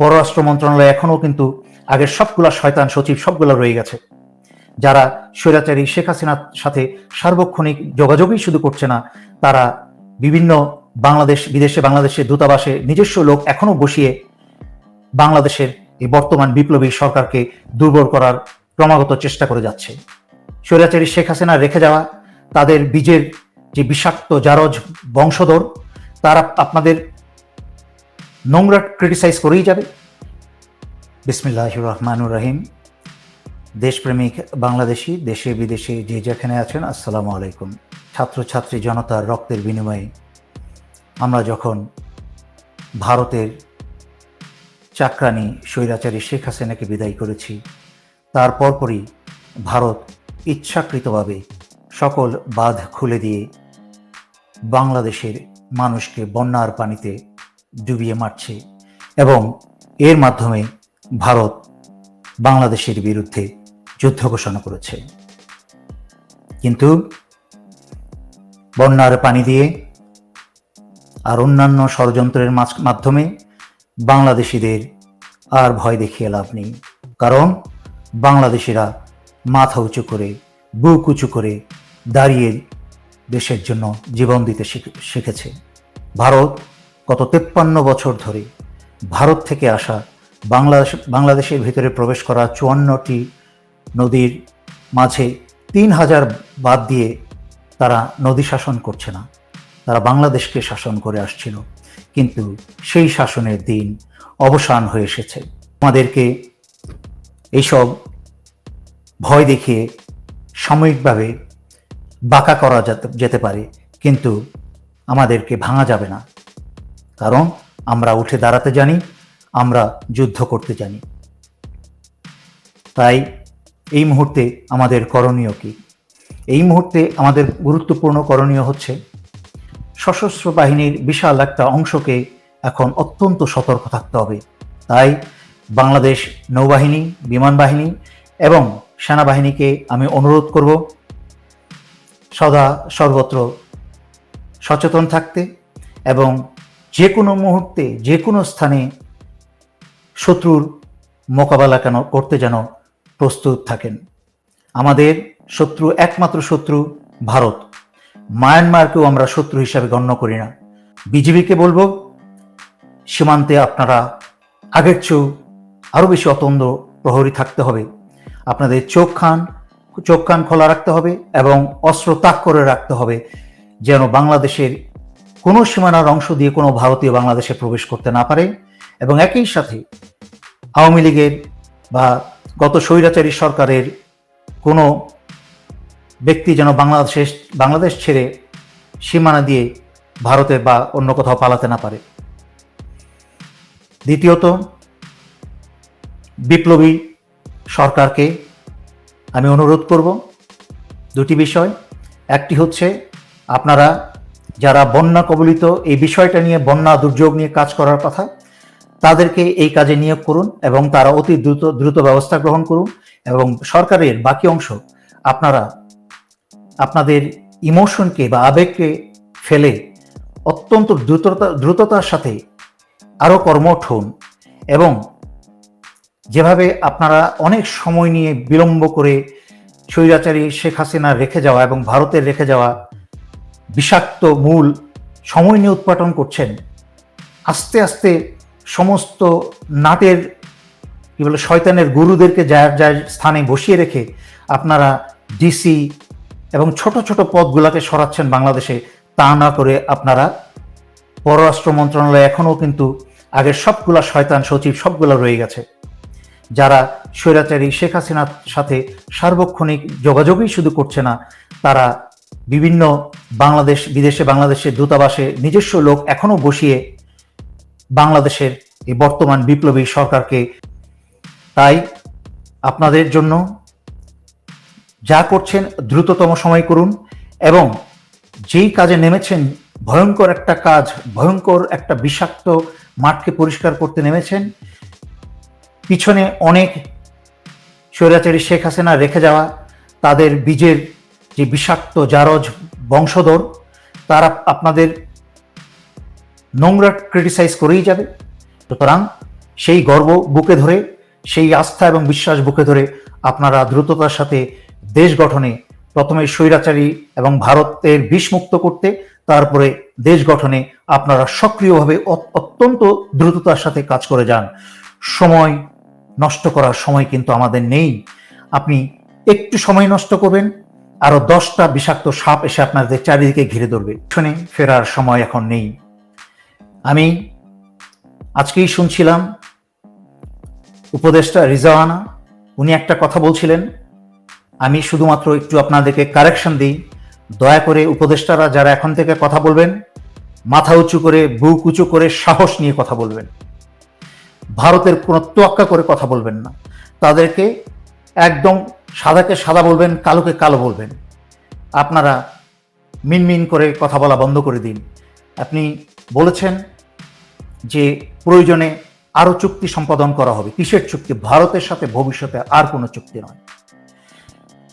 পররাষ্ট্র মন্ত্রণালয় এখনও কিন্তু আগের সবগুলা শয়তান সচিব সবগুলা রয়ে গেছে। যারা স্বৈরাচারী শেখ হাসিনার সাথে সার্বক্ষণিক যোগাযোগই শুধু করছে না, তারা বিভিন্ন বাংলাদেশ, বিদেশে বাংলাদেশের দূতাবাসে নিজস্ব লোক এখনও বসিয়ে বাংলাদেশের এই বর্তমান বিপ্লবী সরকারকে দুর্বল করার ক্রমাগত চেষ্টা করে যাচ্ছে। স্বৈরাচারী শেখ হাসিনা রেখে যাওয়া, তাদের বীজের যে বিষাক্ত জারজ বংশধর, তারা আপনাদের নোংরা ক্রিটিসাইজ করেই যাবে। বিসমিল্লাহ রহমানুর রহিম দেশপ্রেমিক বাংলাদেশি, দেশে বিদেশে যে যেখানে আছেন, আসসালামু আলাইকুম। ছাত্রছাত্রী জনতার রক্তের বিনিময়ে আমরা যখন ভারতের চাকরানি স্বৈরাচারী শেখ হাসিনাকে বিদায় করেছি, তার পরপরই ভারত ইচ্ছাকৃতভাবে সকল বাঁধ খুলে দিয়ে বাংলাদেশের মানুষকে বন্যার পানিতে ডুবিয়ে মারছে এবং এর মাধ্যমে ভারত বাংলাদেশের বিরুদ্ধে যুদ্ধ ঘোষণা করেছে। কিন্তু বন্যার পানি দিয়ে আর অন্যান্য ষড়যন্ত্রের মাধ্যমে বাংলাদেশিদের আর ভয় দেখিয়ে লাভ নেই। কারণ বাংলাদেশিরা মাথা উঁচু করে, বুক উঁচু করে দাঁড়িয়ে দেশের জন্য জীবন দিতে শিখ- শিখেছে। ভারত গত তেপ্পান্ন বছর ধরে ভারত থেকে আসা বাংলাদেশ, বাংলাদেশের ভিতরে প্রবেশ করা চুয়ান্নটি নদীর মাঝে তিন হাজার বাদ দিয়ে তারা নদী শাসন করছে না। তারা বাংলাদেশকে শাসন করে আসছিল। কিন্তু সেই শাসনের দিন অবসান হয়ে এসেছে। আমাদেরকে এইসব ভয় দেখিয়ে সাময়িকভাবে বাঁকা করা যেতে- পারে। কিন্তু আমাদেরকে ভাঙা যাবে না। কারণ আমরা উঠে দাঁড়াতে জানি, আমরা যুদ্ধ করতে জানি। তাই এই মুহূর্তে আমাদের করণীয় কি? এই মুহূর্তে আমাদের গুরুত্বপূর্ণ করণীয় হচ্ছে, সশস্ত্র বাহিনীর বিশাল একটা অংশকে এখন অত্যন্ত সতর্ক থাকতে হবে। তাই বাংলাদেশ নৌবাহিনী, বিমান বাহিনী এবং সেনাবাহিনীকে আমি অনুরোধ করব, সদা সর্বত্র সচেতন থাকতে এবং যে কোনো মুহূর্তে যে কোনো স্থানে শত্রুর মোকাবেলা কেন করতে যেন প্রস্তুত থাকেন? আমাদের শত্রু একমাত্র শত্রু ভারত। মায়ানমারকেও আমরা শত্রু হিসাবে গণ্য করি না। বিজিবিকে বলব, সীমান্তে আপনারা আগের চেয়েও আরও বেশি অতন্দ প্রহরী থাকতে হবে। আপনাদের চোখ খান, চোখ কান খোলা রাখতে হবে এবং অস্ত্র তাক করে রাখতে হবে, যেন বাংলাদেশের কোনো সীমানার অংশ দিয়ে কোনো ভারতীয় বাংলাদেশে প্রবেশ করতে না পারে এবং একই সাথে আওয়ামী লীগের বা গত স্বৈরাচারী সরকারের কোনো ব্যক্তি যেন বাংলাদেশ বাংলাদেশ ছেড়ে সীমানা দিয়ে ভারতে বা অন্য কোথাও পালাতে না পারে। দ্বিতীয়ত, বিপ্লবী সরকারকে আমি অনুরোধ করব দুটি বিষয়। একটি হচ্ছে, আপনারা যারা বন্যা কবলিত এই বিষয়টা নিয়ে, বন্যা দুর্যোগ নিয়ে কাজ করার কথা, তাদেরকে এই কাজে নিয়োগ করুন এবং তারা অতি দ্রুত দ্রুত ব্যবস্থা গ্রহণ করুন এবং সরকারের বাকি অংশ আপনারা, আপনাদের ইমোশনকে বা আবেগকে ফেলে অত্যন্ত দ্রুততা, দ্রুততার সাথে আরও কর্মঠ হন এবং যেভাবে আপনারা অনেক সময় নিয়ে বিলম্ব করে স্বৈরাচারী শেখ হাসিনা রেখে যাওয়া এবং ভারতের রেখে যাওয়া বিষাক্ত মূল সময় নিয়ে উৎপাটন করছেন। আস্তে আস্তে সমস্ত নাটের, কি বলে, শয়তানের গুরুদেরকে যার যার স্থানে বসিয়ে রেখে আপনারা ডিসি এবং ছোট ছোট পদগুলাকে সরাচ্ছেন বাংলাদেশে। তা না করে আপনারা পররাষ্ট্র মন্ত্রণালয় এখনও কিন্তু আগের সবগুলা শয়তান সচিব সবগুলা রয়ে গেছে। যারা স্বৈরাচারী শেখ হাসিনার সাথে সার্বক্ষণিক যোগাযোগই শুধু করছে না, তারা বিভিন্ন বাংলাদেশ, বিদেশে বাংলাদেশের দূতাবাসে নিজস্ব লোক এখনও বসিয়ে বাংলাদেশের এই বর্তমান বিপ্লবী সরকারকে। তাই আপনাদের জন্য যা করছেন দ্রুততম সময় করুন এবং যেই কাজে নেমেছেন, ভয়ঙ্কর একটা কাজ, ভয়ঙ্কর একটা বিষাক্ত মাঠকে পরিষ্কার করতে নেমেছেন, পিছনে অনেক স্বৈরাচারী শেখ হাসিনা রেখে যাওয়া, তাদের বীজের যে বিষাক্ত জারজ বংশধর, তারা আপনাদের নোংরা ক্রিটিসাইজ করেই যাবে। সুতরাং সেই গর্ব বুকে ধরে, সেই আস্থা এবং বিশ্বাস বুকে ধরে আপনারা দ্রুততার সাথে দেশ গঠনে প্রথমে স্বৈরাচারী এবং ভারতের বিষমুক্ত করতে, তারপরে দেশ গঠনে আপনারা সক্রিয়ভাবে অত্যন্ত দ্রুততার সাথে কাজ করে যান। সময় নষ্ট করার সময় কিন্তু আমাদের নেই। আপনি একটু সময় নষ্ট করবেন আরও দশটা বিষাক্ত সাপ এসে আপনাদের চারিদিকে ঘিরে ধরবে। শুনে, ফেরার সময় এখন নেই। আমি আজকেই শুনছিলাম উপদেষ্টা রিজাওয়ানা উনি একটা কথা বলছিলেন। আমি শুধুমাত্র একটু আপনাদেরকে কারেকশন দিই। দয়া করে উপদেষ্টারা যারা এখন থেকে কথা বলবেন, মাথা উঁচু করে, বুক উঁচু করে সাহস নিয়ে কথা বলবেন। ভারতের কোনো তোয়াক্কা করে কথা বলবেন না। তাদেরকে একদম সাদাকে সাদা বলবেন, কালোকে কালো বলবেন। আপনারা মিনমিন করে কথা বলা বন্ধ করে দিন। আপনি বলেছেন যে প্রয়োজনে আরও চুক্তি সম্পাদন করা হবে। কিসের চুক্তি? ভারতের সাথে ভবিষ্যতে আর কোনো চুক্তি নয়।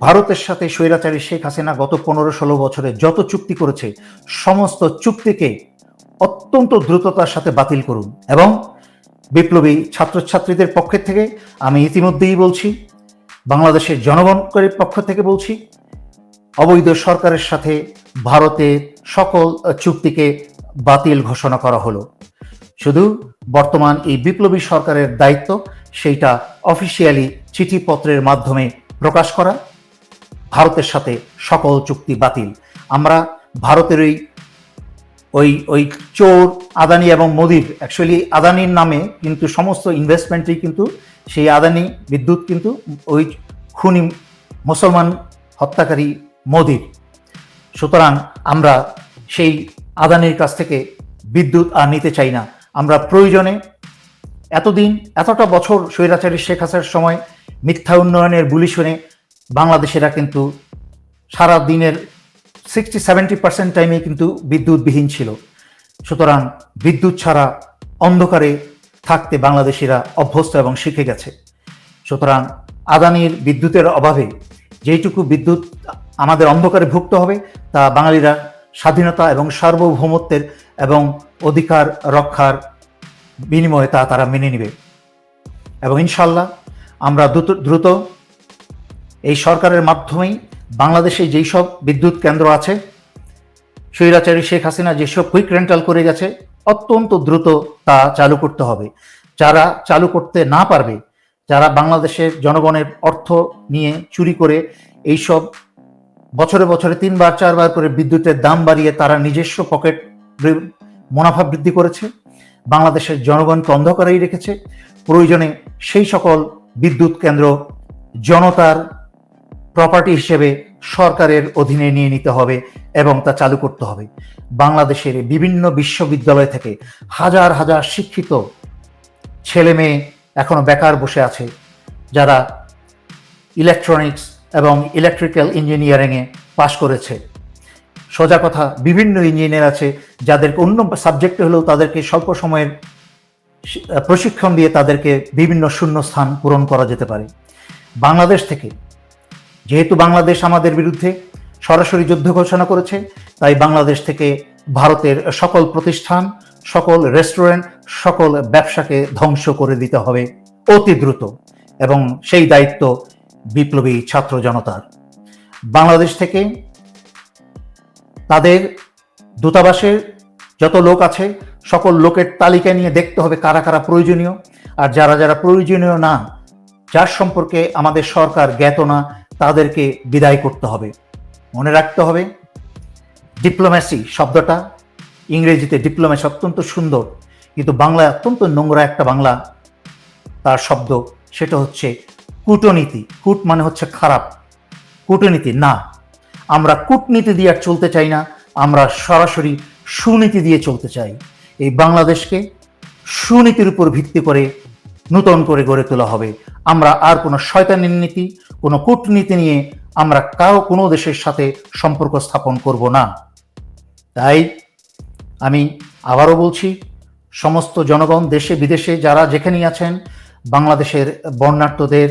ভারতের সাথে স্বৈরাচারী শেখ হাসিনা গত পনেরো ষোলো বছরে যত চুক্তি করেছে, সমস্ত চুক্তিকে অত্যন্ত দ্রুততার সাথে বাতিল করুন। এবং বিপ্লবী ছাত্রছাত্রীদের পক্ষের থেকে আমি ইতিমধ্যেই বলছি বাংলাদেশের জনগণের পক্ষ থেকে বলছি, অবৈধ সরকারের সাথে ভারতের সকল চুক্তিকে বাতিল ঘোষণা করা হলো। শুধু বর্তমান এই বিপ্লবী সরকারের দায়িত্ব, সেইটা অফিসিয়ালি চিঠিপত্রের মাধ্যমে প্রকাশ করা, ভারতের সাথে সকল চুক্তি বাতিল। আমরা ভারতের ওই ওই ওই চোর, আদানি এবং মোদির অ্যাকচুয়ালি আদানির নামে কিন্তু সমস্ত ইনভেস্টমেন্টই কিন্তু সেই আদানি বিদ্যুৎ কিন্তু ওই খুনি মুসলমান হত্যাকারী মোদির। সুতরাং আমরা সেই আদানির কাছ থেকে বিদ্যুৎ আর নিতে চাই না। আমরা প্রয়োজনে এতদিন, এতটা বছর স্বৈরাচারী শেখ হাসার সময় মিথ্যা উন্নয়নের বুলি শুনে বাংলাদেশেরা কিন্তু সারা দিনের সিক্সটি সেভেন্টি পার্সেন্ট টাইমে কিন্তু বিদ্যুৎবিহীন ছিল। সুতরাং বিদ্যুৎ ছাড়া অন্ধকারে থাকতে বাংলাদেশিরা অভ্যস্ত এবং শিখে গেছে। সুতরাং আদানির বিদ্যুতের অভাবে যেইটুকু বিদ্যুৎ আমাদের অন্ধকারে ভুক্ত হবে, তা বাঙালিরা স্বাধীনতা এবং সার্বভৌমত্বের এবং অধিকার রক্ষার বিনিময়ে তা তারা মেনে নেবে। এবং ইনশাল্লাহ আমরা দ্রুত দ্রুত এই সরকারের মাধ্যমেই বাংলাদেশে যেই সব বিদ্যুৎ কেন্দ্র আছে, স্বৈরাচারী শেখ হাসিনা যেসব কুইক রেন্টাল করে গেছে, অত্যন্ত দ্রুত তা চালু করতে হবে। যারা চালু করতে না পারবে, যারা বাংলাদেশের জনগণের অর্থ নিয়ে চুরি করে এইসব বছরে বছরে তিনবার, চারবার করে বিদ্যুতের দাম বাড়িয়ে তারা নিজস্ব পকেট মুনাফা বৃদ্ধি করেছে, বাংলাদেশের জনগণকে অন্ধকারেই রেখেছে, প্রয়োজনে সেই সকল বিদ্যুৎ কেন্দ্র জনতার প্রপার্টি হিসেবে সরকারের অধীনে নিয়ে নিতে হবে এবং তা চালু করতে হবে। বাংলাদেশের বিভিন্ন বিশ্ববিদ্যালয় থেকে হাজার হাজার শিক্ষিত ছেলে মেয়ে এখনও বেকার বসে আছে, যারা ইলেকট্রনিক্স এবং ইলেকট্রিক্যাল ইঞ্জিনিয়ারিংয়ে পাশ করেছে। সোজা কথা, বিভিন্ন ইঞ্জিনিয়ার আছে যাদেরকে অন্য সাবজেক্টে হলেও তাদেরকে স্বল্প সময়ের প্রশিক্ষণ দিয়ে তাদেরকে বিভিন্ন শূন্য স্থান পূরণ করা যেতে পারে। বাংলাদেশ থেকে যেহেতু বাংলাদেশ আমাদের বিরুদ্ধে সরাসরি যুদ্ধ ঘোষণা করেছে, তাই বাংলাদেশ থেকে ভারতের সকল প্রতিষ্ঠান, সকল রেস্টুরেন্ট, সকল ব্যবসাকে ধ্বংস করে দিতে হবে অতি দ্রুত এবং সেই দায়িত্ব বিপ্লবী ছাত্র জনতার। বাংলাদেশ থেকে তাদের দূতাবাসের যত লোক আছে, সকল লোকের তালিকা নিয়ে দেখতে হবে কারা কারা প্রয়োজনীয়। আর যারা যারা প্রয়োজনীয় না, যার সম্পর্কে আমাদের সরকার জ্ঞাত না তাদেরকে বিদায় করতে হবে। মনে রাখতে হবে ডিপ্লোম্যাসি শব্দটা ইংরেজিতে ডিপ্লোম্যাসি অত্যন্ত সুন্দর, কিন্তু বাংলায় অত্যন্ত নোংরা একটা বাংলা তার শব্দ, সেটা হচ্ছে কূটনীতি। কূট মানে হচ্ছে খারাপ। কূটনীতি, না। আমরা কূটনীতি দিয়ে আর চলতে চাই না, আমরা সরাসরি সুনীতি দিয়ে চলতে চাই। এই বাংলাদেশকে সুনীতির উপর ভিত্তি করে নূতন করে গড়ে তোলা হবে। আমরা আর কোনো শয়তানের নীতি কোনো কূটনীতি নিয়ে আমরা কারও কোনো দেশের সাথে সম্পর্ক স্থাপন করব না। তাই আমি আবারও বলছি, সমস্ত জনগণ দেশে বিদেশে যারা যেখানেই আছেন, বাংলাদেশের বর্ণাঢ্যদের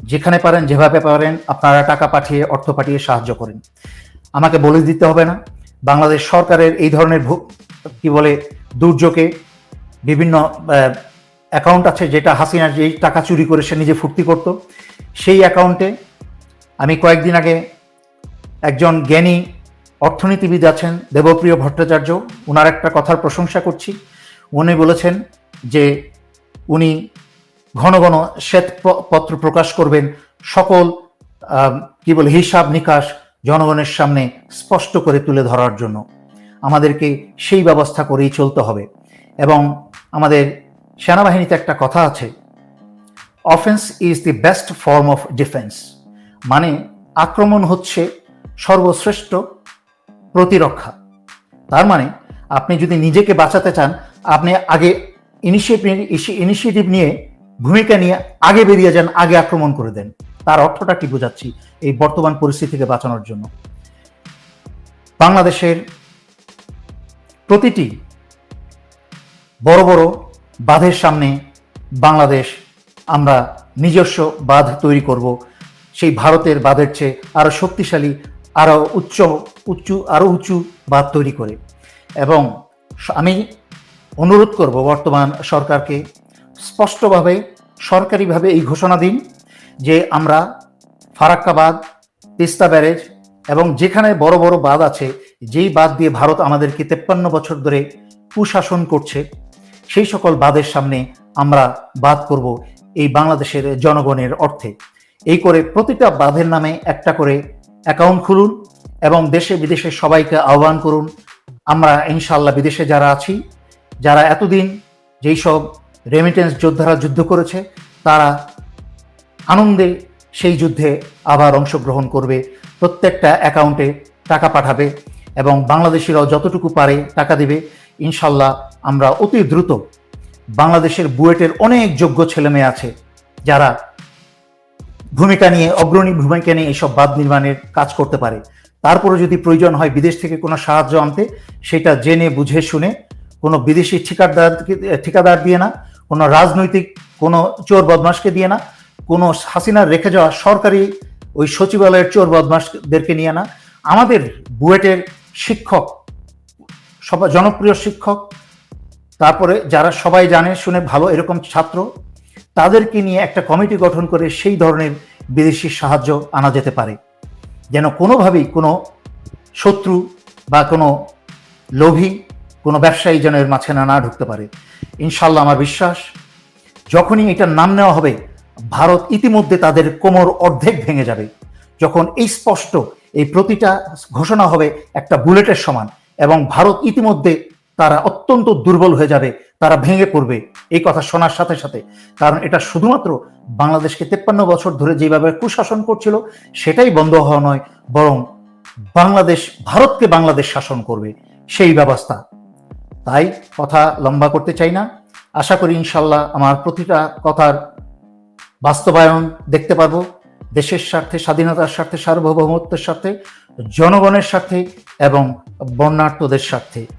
যেখানে পারেন, যেভাবে পারেন, আপনারা টাকা পাঠিয়ে, অর্থ পাঠিয়ে সাহায্য করেন। আমাকে বলে দিতে হবে না, বাংলাদেশ সরকারের এই ধরনের কি বলে, দুর্যোগে বিভিন্ন অ্যাকাউন্ট আছে যেটা হাসিনা যেই টাকা চুরি করে সে নিজে ফুর্তি করত, সেই অ্যাকাউন্টে আমি কয়েকদিন আগে একজন জ্ঞানী অর্থনীতিবিদ আছেন, দেবপ্রিয় ভট্টাচার্য ওনার একটা কথার প্রশংসা করছি। উনি বলেছেন যে উনি ঘন ঘন শ্বেত পত্র প্রকাশ করবেন, সকল কি বলে, হিসাব নিকাশ জনগণের সামনে স্পষ্ট করে তুলে ধরার জন্য। আমাদেরকে সেই ব্যবস্থা করেই চলতে হবে। এবং আমাদের সেনাবাহিনীতে একটা কথা আছে offence is the best form of defence মানে আক্রমণ হচ্ছে সর্বশ্রেষ্ঠ প্রতিরক্ষা। তার মানে আপনি যদি নিজেকে বাঁচাতে চান, আপনি আগে ইনিশিয়েটিভ ইনিশিয়েটিভ নিয়ে ভূমিকা নিয়ে আগে বেরিয়ে যান, আগে আক্রমণ করে দেন। তার অর্থটা কি বোঝাচ্ছি এই বর্তমান পরিস্থিতি থেকে বাঁচানোর জন্য? বাংলাদেশের প্রতিটি বড় বড় বাঁধের সামনে বাংলাদেশ, আমরা নিজস্ব বাঁধ তৈরি করব। সেই ভারতের বাঁধের চেয়ে আরও শক্তিশালী আরও উচ্চ উঁচু আরও উঁচু বাঁধ তৈরি করে। এবং আমি অনুরোধ করব বর্তমান সরকারকে স্পষ্টভাবে, সরকারিভাবে এই ঘোষণা দিন যে আমরা ফারাক্কাবাদ, তিস্তা ব্যারেজ এবং যেখানে বড় বড় বাঁধ আছে, যেই বাঁধ দিয়ে ভারত আমাদেরকে তেপ্পান্ন বছর ধরে কুশাসন করছে সেই সকল বাঁধের সামনে আমরা বাদ করব এই বাংলাদেশের জনগণের অর্থে। এই করে প্রতিটা বাঁধের নামে একটা করে অ্যাকাউন্ট খুলুন এবং দেশে বিদেশে সবাইকে আহ্বান করুন। আমরা ইনশাল্লাহ বিদেশে যারা আছি, যারা এতদিন যেই সব রেমিটেন্স যোদ্ধারা যুদ্ধ করেছে, তারা আনন্দে সেই যুদ্ধে আবার অংশগ্রহণ করবে। প্রত্যেকটা অ্যাকাউন্টে টাকা পাঠাবে এবং বাংলাদেশিরাও যতটুকু পারে টাকা দেবে। ইনশাল্লাহ আমরা অতি দ্রুত বাংলাদেশের বুয়েটের অনেক যোগ্য ছেলেমেয়ে আছে যারা ভূমিকা নিয়ে, অগ্রণী ভূমিকা নিয়ে এইসব বাঁধ নির্মাণের কাজ করতে পারে। তারপরে যদি প্রয়োজন হয় বিদেশ থেকে কোনো সাহায্য আনতে, সেটা জেনে, বুঝে, শুনে কোনো বিদেশি ঠিকাদার ঠিকাদার দিয়ে না, কোনো রাজনৈতিক কোনো চোর বদমাসকে দিয়ে না, কোনো হাসিনার রেখে যাওয়া সরকারি ওই সচিবালয়ের চোর বদমাসদেরকে নিয়ে না। আমাদের বুয়েটের শিক্ষক সবাই জনপ্রিয় শিক্ষক তারপরে যারা সবাই জানে, শুনে ভালো এরকম ছাত্র, তাদেরকে নিয়ে একটা কমিটি গঠন করে সেই ধরনের বিদেশি সাহায্য আনা যেতে পারে। যেন কোনোভাবেই কোনো শত্রু বা কোনো লোভী, কোনো ব্যবসায়ী যেন এর মাঝখানে না ঢুকতে পারে। ইনশাল্লাহ আমার বিশ্বাস, যখনই এটার নাম নেওয়া হবে, ভারত ইতিমধ্যে তাদের কোমর অর্ধেক ভেঙে যাবে। যখন এই স্পষ্ট এই প্রতিটা ঘোষণা হবে একটা বুলেটের সমান এবং ভারত ইতিমধ্যে তারা অত্যন্ত দুর্বল হয়ে যাবে, তারা ভেঙে পড়বে। এই কথা শোনার সাথে সাথে, কারণ এটা শুধুমাত্র বাংলাদেশকে তেপ্পান্ন বছর ধরে যেভাবে কুশাসন করছিল, সেটাই বন্ধ হওয়া নয়, বরং বাংলাদেশ, ভারতকে বাংলাদেশ শাসন করবে। সেই ব্যবস্থা। তাই কথা লম্বা করতে চাই না। আশা করি ইনশাল্লাহ আমার প্রতিটা কথার বাস্তবায়ন দেখতে পারব দেশের স্বার্থে, স্বাধীনতার স্বার্থে, সার্বভৌমত্বের স্বার্থে, জনগণের স্বার্থে এবং বন্যার্থদের স্বার্থে।